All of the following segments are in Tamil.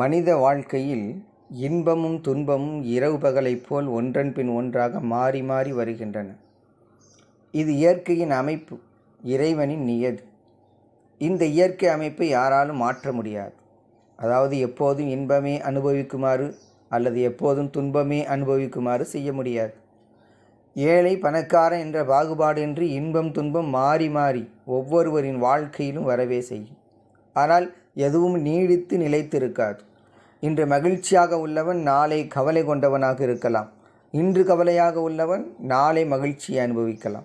மனித வாழ்க்கையில் இன்பமும் துன்பமும் இரவு பகலைப் போல் ஒன்றன் பின் ஒன்றாக மாறி மாறி வருகின்றன. இது இயற்கையின் அமைப்பு இறைவனின் நியது. இந்த இயற்கை அமைப்பை யாராலும் மாற்ற முடியாது. அதாவது எப்போதும் இன்பமே அனுபவிக்குமாறு அல்லது எப்போதும் துன்பமே அனுபவிக்குமாறு செய்ய முடியாது. ஏழை பணக்காரன் என்ற பாகுபாடின்றி இன்பம் துன்பம் மாறி மாறி ஒவ்வொருவரின் வாழ்க்கையிலும் வரவே செய்யும். ஆனால் எதுவும் நீடித்து நிலைத்திருக்காது. இன்று மகிழ்ச்சியாக உள்ளவன் நாளை கவலை கொண்டவனாக இருக்கலாம். இன்று கவலையாக உள்ளவன் நாளை மகிழ்ச்சியை அனுபவிக்கலாம்.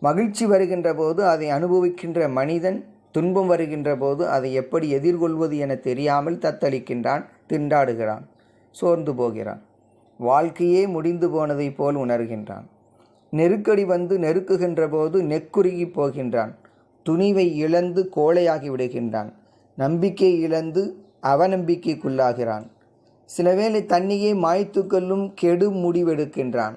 மகிழ்ச்சி வருகின்ற போது அதை அனுபவிக்கின்ற மனிதன் துன்பம் வருகின்ற போது அதை எப்படி எதிர்கொள்வது என தெரியாமல் தத்தளிக்கின்றான் திண்டாடுகிறான் சோர்ந்து போகிறான். வாழ்க்கையே முடிந்து போனதைப் போல் உணர்கின்றான். நெருக்கடி வந்து நெருக்குகின்ற போது நெக்குருகி போகின்றான். துணிவை இழந்து கோழையாகி விடுகின்றான். நம்பிக்கை இழந்து அவநம்பிக்கைக்குள்ளாகிறான். சிலவேளை தன்னையே மாய்த்துக்கொள்ளும் கெடு முடிவெடுக்கின்றான்.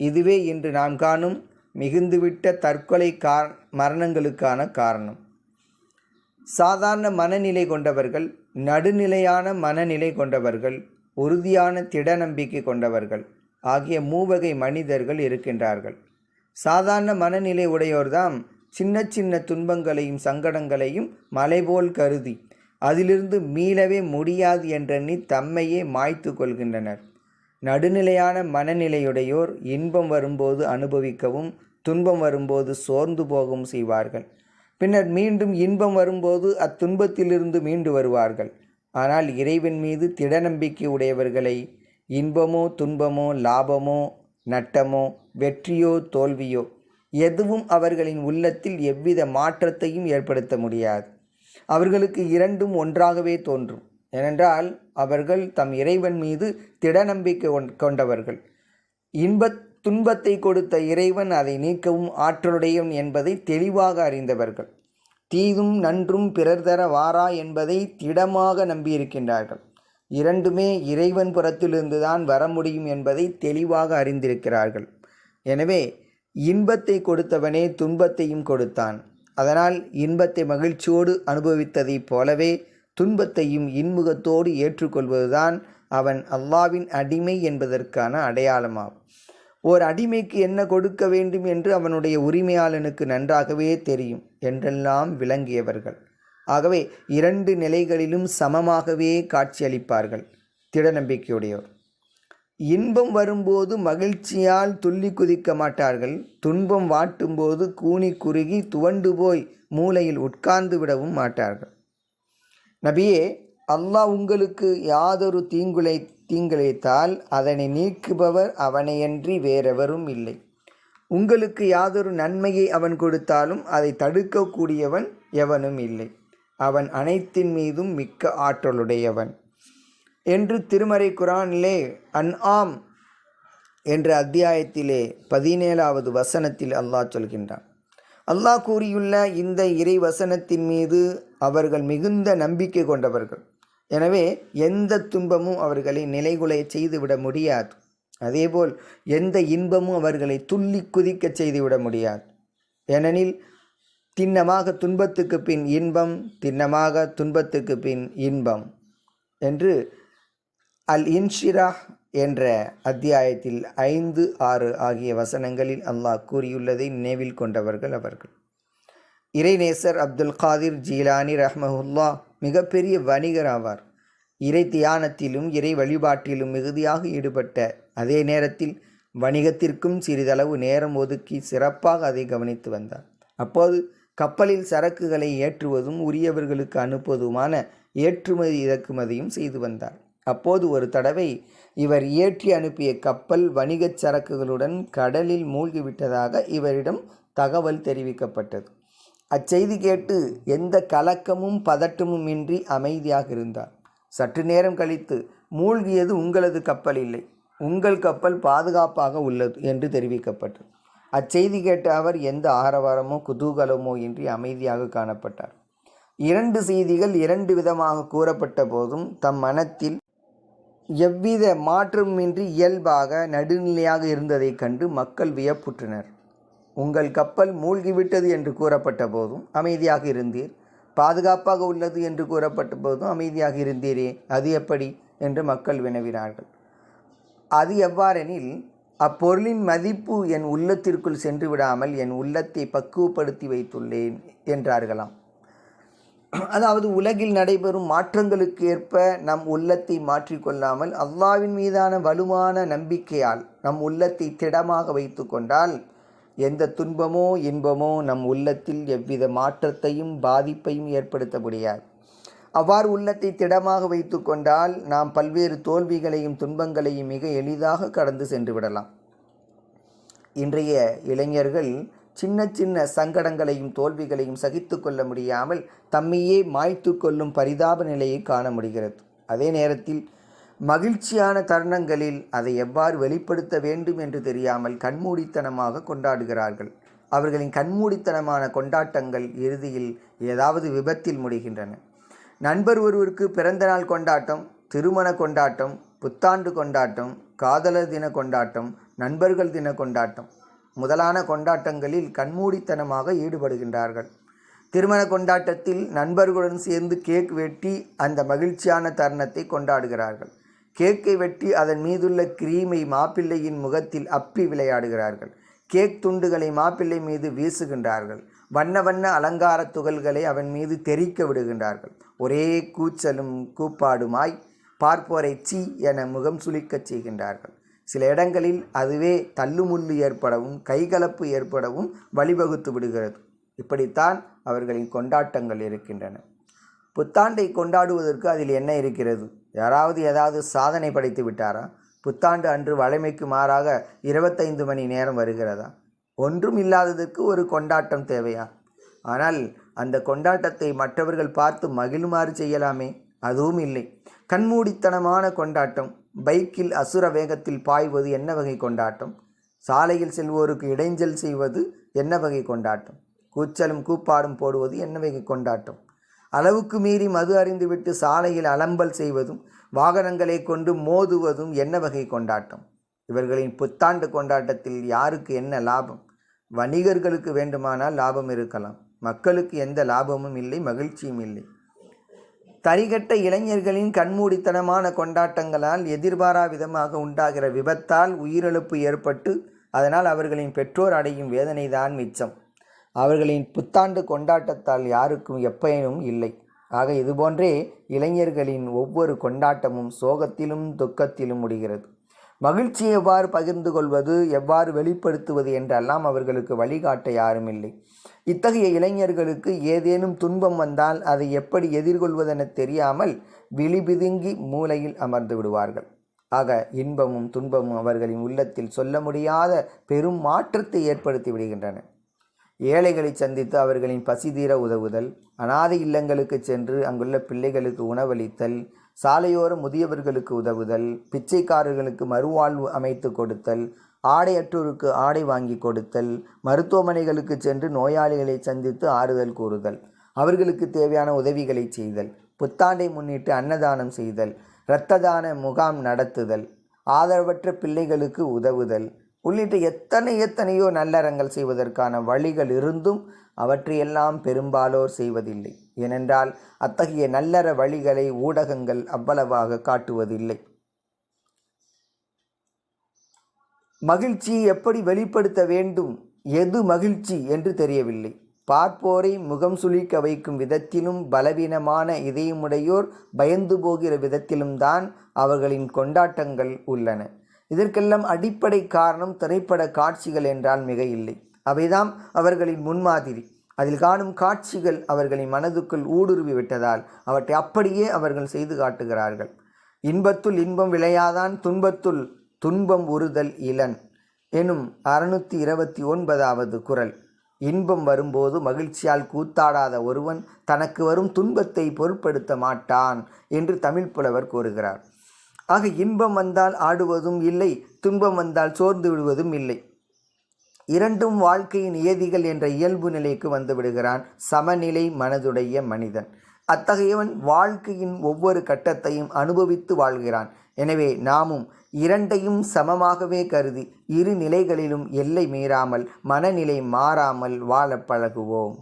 இதுவே இன்று நாம் காணும் மிகுந்துவிட்ட தற்கொலை கார் மரணங்களுக்கான காரணம். சாதாரண மனநிலை கொண்டவர்கள் நடுநிலையான மனநிலை கொண்டவர்கள் உறுதியான திட நம்பிக்கை கொண்டவர்கள் ஆகிய மூவகை மனிதர்கள் இருக்கின்றார்கள். சாதாரண மனநிலை உடையோர்தான் சின்ன சின்ன துன்பங்களையும் சங்கடங்களையும் மலைபோல் கருதி அதிலிருந்து மீளவே முடியாது என்றெண்ணி தம்மையே மாய்த்து கொள்கின்றனர். நடுநிலையான மனநிலையுடையோர் இன்பம் வரும்போது அனுபவிக்கவும் துன்பம் வரும்போது சோர்ந்து போகவும் செய்வார்கள். பின்னர் மீண்டும் இன்பம் வரும்போது அத்துன்பத்திலிருந்து மீண்டு வருவார்கள். ஆனால் இறைவன் மீது திட நம்பிக்கை உடையவர்களை இன்பமோ துன்பமோ லாபமோ நட்டமோ வெற்றியோ தோல்வியோ எதுவும் அவர்களின் உள்ளத்தில் எவ்வித மாற்றத்தையும் ஏற்படுத்த முடியாது. அவர்களுக்கு இரண்டும் ஒன்றாகவே தோன்றும். ஏனென்றால் அவர்கள் தம் இறைவன் மீது திட நம்பிக்கை கொண்டவர்கள். இன்பத் துன்பத்தை கொடுத்த இறைவன் அதை நீக்கவும் ஆற்றலுடையவன் என்பதை தெளிவாக அறிந்தவர்கள். தீதும் நன்றும் பிறர் தர வாரா என்பதை திடமாக நம்பியிருக்கின்றார்கள். இரண்டுமே இறைவன் புறத்திலிருந்து தான் வர முடியும் என்பதை தெளிவாக அறிந்திருக்கிறார்கள். எனவே இன்பத்தை கொடுத்தவனே துன்பத்தையும் கொடுத்தான். அதனால் இன்பத்தை மகிழ்ச்சியோடு அனுபவித்ததைப் போலவே துன்பத்தையும் இன்முகத்தோடு ஏற்றுக்கொள்வதுதான் அவன் அல்லாவின் அடிமை என்பதற்கான அடையாளமாகும். ஓர் அடிமைக்கு என்ன கொடுக்க வேண்டும் என்று அவனுடைய உரிமையாளனுக்கு நன்றாகவே தெரியும் என்றெல்லாம் விளங்கியவர்கள். ஆகவே இரண்டு நிலைகளிலும் சமமாகவே காட்சியளிப்பார்கள். திட நம்பிக்கையுடையோர் இன்பம் வரும்போது மகிழ்ச்சியால் துள்ளி குதிக்க மாட்டார்கள். துன்பம் வாட்டும்போது கூனி குறுகி துவண்டு போய் மூலையில் உட்கார்ந்து விடவும் மாட்டார்கள். நபியே அல்லாஹ் உங்களுக்கு யாதொரு தீங்குலை தீங்கிழைத்தால் அதனை நீக்குபவர் அவனையன்றி வேறெவரும் இல்லை. உங்களுக்கு யாதொரு நன்மையை அவன் கொடுத்தாலும் அதை தடுக்கக்கூடியவன் எவனும் இல்லை. அவன் அனைத்தின் மீதும் மிக்க ஆற்றலுடையவன். என்று திருமறை குரானிலே அன் ஆம் என்ற அத்தியாயத்திலே பதினேழாவது வசனத்தில் அல்லாஹ் சொல்கின்றான். அல்லாஹ் கூறியுள்ள இந்த இறை வசனத்தின் மீது அவர்கள் மிகுந்த நம்பிக்கை கொண்டவர்கள். எனவே எந்த துன்பமும் அவர்களை நிலைகுலைய செய்துவிட முடியாது. அதேபோல் எந்த இன்பமும் அவர்களை துள்ளி குதிக்க செய்துவிட முடியாது. ஏனெனில் திண்ணமாக துன்பத்துக்கு பின் இன்பம் திண்ணமாக துன்பத்துக்கு பின் இன்பம் என்று அல் இன்ஷிரா என்ற அத்தியாயத்தில் ஐந்து ஆறு ஆகிய வசனங்களில் அல்லாஹ் கூறியுள்ளதை நினைவில் கொண்டவர்கள் அவர்கள். இறைநேசர் அப்துல் காதிர் ஜீலானி ரஹ்மஹுல்லா மிகப்பெரிய வணிகர் ஆவார். இறை தியானத்திலும் இறை வழிபாட்டிலும் மிகுதியாக ஈடுபட்ட அதே நேரத்தில் வணிகத்திற்கும் சிறிதளவு நேரம் ஒதுக்கி சிறப்பாக அதை கவனித்து வந்தார். அப்போது கப்பலில் சரக்குகளை ஏற்றுவதும் உரியவர்களுக்கு அனுப்புவதுமான ஏற்றுமதி இறக்குமதியும் செய்து வந்தார். அப்போது ஒரு தடவை இவர் ஏற்றி அனுப்பிய கப்பல் வணிகச் சரக்குகளுடன் கடலில் மூழ்கிவிட்டதாக இவரிடம் தகவல் தெரிவிக்கப்பட்டது. அச்செய்தி கேட்டு எந்த கலக்கமும் பதட்டமும் இன்றி அமைதியாக இருந்தார் சற்று நேரம் கழித்து மூழ்கியது உங்களது கப்பல் இல்லை. உங்கள் கப்பல் பாதுகாப்பாக உள்ளது என்று தெரிவிக்கப்பட்டது. அச்செய்தி கேட்ட அவர் எந்த ஆரவாரமோ குதூகலமோ இன்றி அமைதியாக காணப்பட்டார். இரண்டு செய்திகள் இரண்டு விதமாக கூறப்பட்ட போதும் தம் மனத்தில் எவ்வித மாற்றமின்றி இயல்பாக நடுநிலையாக இருந்ததைக் கண்டு மக்கள் வியப்புற்றனர். உங்கள் கப்பல் மூழ்கிவிட்டது என்று கூறப்பட்ட போதும் அமைதியாக இருந்தீர். பாதுகாப்பாக உள்ளது என்று கூறப்பட்ட போதும் அமைதியாக இருந்தீரே அது எப்படி? என்று மக்கள் வினவினார்கள். அது எவ்வாறெனில் அப்பொருளின் மதிப்பு என் உள்ளத்திற்குள் சென்று விடாமல் என் உள்ளத்தை பக்குவப்படுத்தி வைத்துள்ளேன் என்றார்களாம். அதாவது உலகில் நடைபெறும் மாற்றங்களுக்கு ஏற்ப நம் உள்ளத்தை மாற்றிக்கொள்ளாமல் அல்லாவின் மீதான வலுவான நம்பிக்கையால் நம் உள்ளத்தை திடமாக வைத்து கொண்டால் எந்த துன்பமோ இன்பமோ நம் உள்ளத்தில் எவ்வித மாற்றத்தையும் பாதிப்பையும் ஏற்படுத்த முடியாது அவ்வாறு உள்ளத்தை திடமாக வைத்து கொண்டால் நாம் பல்வேறு தோல்விகளையும் துன்பங்களையும் மிக எளிதாக கடந்து சென்று விடலாம். இன்றைய இளைஞர்கள் சின்ன சின்ன சங்கடங்களையும் தோல்விகளையும் சகித்து கொள்ள முடியாமல் தம்மையே மாய்த்து கொள்ளும் பரிதாப நிலையை காண முடிகிறது. அதே நேரத்தில் மகிழ்ச்சியான தருணங்களில் அதை எவ்வாறு வெளிப்படுத்த வேண்டும் என்று தெரியாமல் கண்மூடித்தனமாக கொண்டாடுகிறார்கள். அவர்களின் கண்மூடித்தனமான கொண்டாட்டங்கள் இறுதியில் ஏதாவது விபத்தில் முடிகின்றன. நண்பர் ஒருவருக்கு பிறந்தநாள் கொண்டாட்டம் திருமண கொண்டாட்டம் புத்தாண்டு கொண்டாட்டம் காதலர் தின கொண்டாட்டம் நண்பர்கள் தின கொண்டாட்டம் முதலான கொண்டாட்டங்களில் கண்மூடித்தனமாக ஈடுபடுகின்றார்கள். திருமண கொண்டாட்டத்தில் நண்பர்களுடன் சேர்ந்து கேக் வெட்டி அந்த மகிழ்ச்சியான தருணத்தை கொண்டாடுகிறார்கள். கேக்கை வெட்டி அதன் மீதுள்ள கிரீமை மாப்பிள்ளையின் முகத்தில் அப்பி விளையாடுகிறார்கள். கேக் துண்டுகளை மாப்பிள்ளை மீது வீசுகின்றார்கள். வண்ண வண்ண அலங்கார துகள்களை அவன் மீது தெறிக்க விடுகின்றார்கள். ஒரே கூச்சலும் கூப்பாடுமாய் பார்ப்போரை சி என முகம் சுளிக்கச் செய்கின்றார்கள். சில இடங்களில் அதுவே தள்ளுமுள்ளு ஏற்படவும் கைகலப்பு ஏற்படவும் வழிவகுத்து விடுகிறது. இப்படித்தான் அவர்களின் கொண்டாட்டங்கள் இருக்கின்றன. புத்தாண்டை கொண்டாடுவதற்கு அதில் என்ன இருக்கிறது? யாராவது ஏதாவது சாதனை படைத்து விட்டாரா? புத்தாண்டு அன்று வழமைக்கு மாறாக இருபத்தைந்து மணி நேரம் வருகிறதா? ஒன்றும் இல்லாததற்கு ஒரு கொண்டாட்டம் தேவையா? ஆனால் அந்த கொண்டாட்டத்தை மற்றவர்கள் பார்த்து மகிழுமாறு செய்யலாமே? அதுவும் இல்லை. கண்மூடித்தனமான கொண்டாட்டம். பைக்கில் அசுர வேகத்தில் பாய்வது என்ன வகை கொண்டாட்டம்? சாலையில் செல்வோருக்கு இடைஞ்சல் செய்வது என்ன வகை கொண்டாட்டம்? கூச்சலும் கூப்பாடும் போடுவது என்ன வகை கொண்டாட்டம்? அளவுக்கு மீறி மது அறிந்துவிட்டு சாலையில் அலம்பல் செய்வதும் வாகனங்களை கொண்டு மோதுவதும் என்ன வகை கொண்டாட்டம்? இவர்களின் புத்தாண்டு கொண்டாட்டத்தில் யாருக்கு என்ன லாபம்? வணிகர்களுக்கு வேண்டுமானால் லாபம் இருக்கலாம். மக்களுக்கு எந்த லாபமும் இல்லை மகிழ்ச்சியும் இல்லை. தரிகட்ட இளைஞர்களின் கண்மூடித்தனமான கொண்டாட்டங்களால் எதிர்பாரா விதமாக உண்டாகிற விபத்தால் உயிரிழப்பு ஏற்பட்டு அதனால் அவர்களின் பெற்றோர் அடையும் வேதனைதான் மிச்சம். அவர்களின் புத்தாண்டு கொண்டாட்டத்தால் யாருக்கும் எப்பயனும் இல்லை. ஆக இதுபோன்றே இளைஞர்களின் ஒவ்வொரு கொண்டாட்டமும் சோகத்திலும் துக்கத்திலும் முடிகிறது. மகிழ்ச்சியை எவ்வாறு பகிர்ந்து கொள்வது எவ்வாறு வெளிப்படுத்துவது என்றெல்லாம் அவர்களுக்கு வழிகாட்ட யாரும் இல்லை இத்தகைய இளைஞர்களுக்கு ஏதேனும் துன்பம் வந்தால் அதை எப்படி எதிர்கொள்வதென தெரியாமல் விழிபிதுங்கி மூலையில் அமர்ந்து விடுவார்கள். ஆக இன்பமும் துன்பமும் அவர்களின் உள்ளத்தில் சொல்ல முடியாத பெரும் மாற்றத்தை ஏற்படுத்தி விடுகின்றன. ஏழைகளை சந்தித்து அவர்களின் பசி தீர உதவுதல் அனாதை இல்லங்களுக்கு சென்று அங்குள்ள பிள்ளைகளுக்கு உணவளித்தல் சாலையோர முதியவர்களுக்கு உதவுதல் பிச்சைக்காரர்களுக்கு மறுவாழ்வு அமைத்து கொடுத்தல் ஆடையற்றோருக்கு ஆடை வாங்கி கொடுத்தல் மருத்துவமனைகளுக்கு சென்று நோயாளிகளை சந்தித்து ஆறுதல் கூறுதல் அவர்களுக்கு தேவையான உதவிகளை செய்தல் புத்தாண்டை முன்னிட்டு அன்னதானம் செய்தல் இரத்த தான முகாம் நடத்துதல் ஆதரவற்ற பிள்ளைகளுக்கு உதவுதல் உள்ளிட்ட எத்தனை எத்தனையோ நல்லறங்கள் செய்வதற்கான வழிகள் இருந்தும் அவற்றையெல்லாம் பெரும்பாலோர் செய்வதில்லை. ஏனென்றால் அத்தகைய நல்லற வழிகளை ஊடகங்கள் அவ்வளவாக காட்டுவதில்லை. மகிழ்ச்சியை எப்படி வெளிப்படுத்த வேண்டும்? எது மகிழ்ச்சி என்று தெரியவில்லை. பார்ப்போரை முகம் சுழிக்க வைக்கும் விதத்திலும் பலவீனமான இதயமுடையோர் பயந்து போகிற விதத்திலும் தான் அவர்களின் கொண்டாட்டங்கள் உள்ளன. இதற்கெல்லாம் அடிப்படை காரணம் திரைப்பட காட்சிகள் என்றால் மிக இல்லை. அவைதாம் அவர்களின் முன்மாதிரி. அதில் காணும் காட்சிகள் அவர்களின் மனதுக்குள் ஊடுருவி விட்டதால் அவற்றை அப்படியே அவர்கள் செய்து காட்டுகிறார்கள். இன்பத்துள் இன்பம் விளையாதான் துன்பத்துள் துன்பம் உறுதல் இளன் எனும் அறுநூற்றி இருபத்தி ஒன்பதாவது குரல். இன்பம் வரும்போது மகிழ்ச்சியால் கூத்தாடாத ஒருவன் தனக்கு வரும் துன்பத்தை பொருட்படுத்த மாட்டான் என்று தமிழ் புலவர் கூறுகிறார். ஆக இன்பம் வந்தால் ஆடுவதும் இல்லை துன்பம் வந்தால் சோர்ந்து விடுவதும் இல்லை. இரண்டும் வாழ்க்கையின் ஏதிகள் என்ற இயல்பு நிலைக்கு வந்து விடுகிறான் சமநிலை மனதுடைய மனிதன். அத்தகையவன் வாழ்க்கையின் ஒவ்வொரு கட்டத்தையும் அனுபவித்து வாழ்கிறான். எனவே நாமும் இரண்டையும் சமமாகவே கருதி இரு நிலைகளிலும் எல்லை மீறாமல் மனநிலை மாறாமல் வாழ பழகுவோம்.